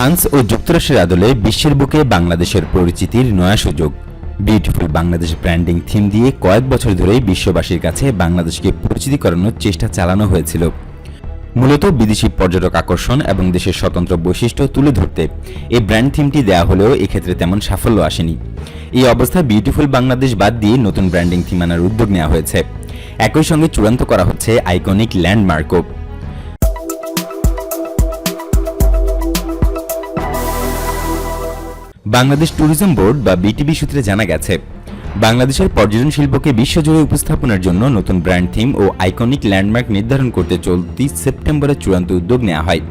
France ও যুক্তরাষ্ট্রের আদলে বিশ্বের বুকে বাংলাদেশের পরিচিতির নয়া সুযোগ। বিউটিফুল বাংলাদেশ ব্র্যান্ডিং থিম দিয়ে কয়েক বছর ধরেই বিশ্ববাসীর কাছে বাংলাদেশকে পরিচিতি করানোর চেষ্টা চালানো হয়েছিল। মূলত বিদেশি পর্যটক আকর্ষণ এবং দেশের স্বতন্ত্র বৈশিষ্ট্য তুলে ধরতে এই ব্র্যান্ড থিমটি দেওয়া হলেও এক্ষেত্রে তেমন সাফল্য আসেনি। এই অবস্থা বিউটিফুল বাংলাদেশ বাদ দিয়ে নতুন ব্র্যান্ডিং থিম আনার উদ্যোগ নেওয়া হয়েছে। একই সঙ্গে চূড়ান্ত করা হচ্ছে আইকনিক ল্যান্ডমার্কও বাংলাদেশ ট্যুরিজম বোর্ড বা বিটিবি সূত্রে জানা গেছে, বাংলাদেশের পর্যটন শিল্পকে বিশ্বজুড়ে উপস্থাপনের জন্য নতুন ব্র্যান্ড থিম ও আইকনিক ল্যান্ডমার্ক নির্ধারণ করতে চলতি সেপ্টেম্বরে চূড়ান্ত উদ্যোগ নেওয়া হয়।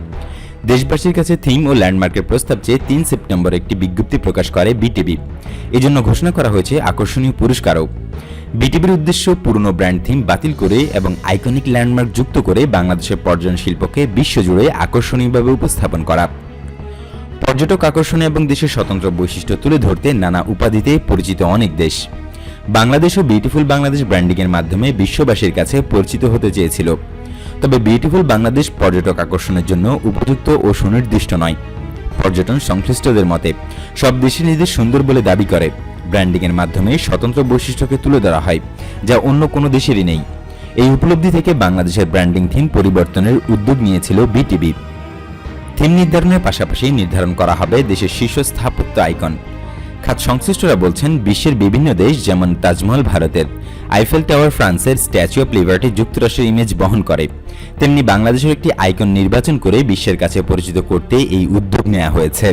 দেশবাসীর কাছে থিম ও ল্যান্ডমার্কের প্রস্তাব চেয়ে তিন সেপ্টেম্বর একটি বিজ্ঞপ্তি প্রকাশ করে বিটিবি এজন্য ঘোষণা করা হয়েছে আকর্ষণীয় পুরস্কারও। বিটিভির উদ্দেশ্য পুরনো ব্র্যান্ড থিম বাতিল করে এবং আইকনিক ল্যান্ডমার্ক যুক্ত করে বাংলাদেশের পর্যটন শিল্পকে বিশ্বজুড়ে আকর্ষণীয়ভাবে উপস্থাপন করা। পর্যটক আকর্ষণে এবং দেশের স্বতন্ত্র বৈশিষ্ট্য তুলে ধরতে নানা উপাধিতে পরিচিত অনেক দেশ। বাংলাদেশও বিউটিফুল বাংলাদেশ ব্র্যান্ডিংয়ের মাধ্যমে বিশ্ববাসীর কাছে পরিচিত হতে চেয়েছিল। তবে বিউটিফুল বাংলাদেশ পর্যটক আকর্ষণের জন্য উপযুক্ত ও সুনির্দিষ্ট নয়। পর্যটন সংশ্লিষ্টদের মতে, সব দেশই নিজেদের সুন্দর বলে দাবি করে। ব্র্যান্ডিংয়ের মাধ্যমে স্বতন্ত্র বৈশিষ্ট্যকে তুলে ধরা হয়, যা অন্য কোনো দেশেরই নেই। এই উপলব্ধি থেকে বাংলাদেশের ব্র্যান্ডিং থিম পরিবর্তনের উদ্যোগ নিয়েছিল বিটিভি থিম নির্ধারণের পাশাপাশি নির্ধারণ করা হবে দেশের শীর্ষ স্থাপত্য আইকন। খাত সংশ্লিষ্টরা বলছেন, বিশ্বের বিভিন্ন দেশ, যেমন তাজমহল ভারতের, আইফেল টাওয়ার ফ্রান্সের স্ট্যাচু অফ লিবার্টি যুক্তরাষ্ট্রের ইমেজ বহন করে। তেমনি বাংলাদেশের একটি আইকন নির্বাচন করে বিশ্বের কাছে পরিচিত করতে এই উদ্যোগ নেওয়া হয়েছে।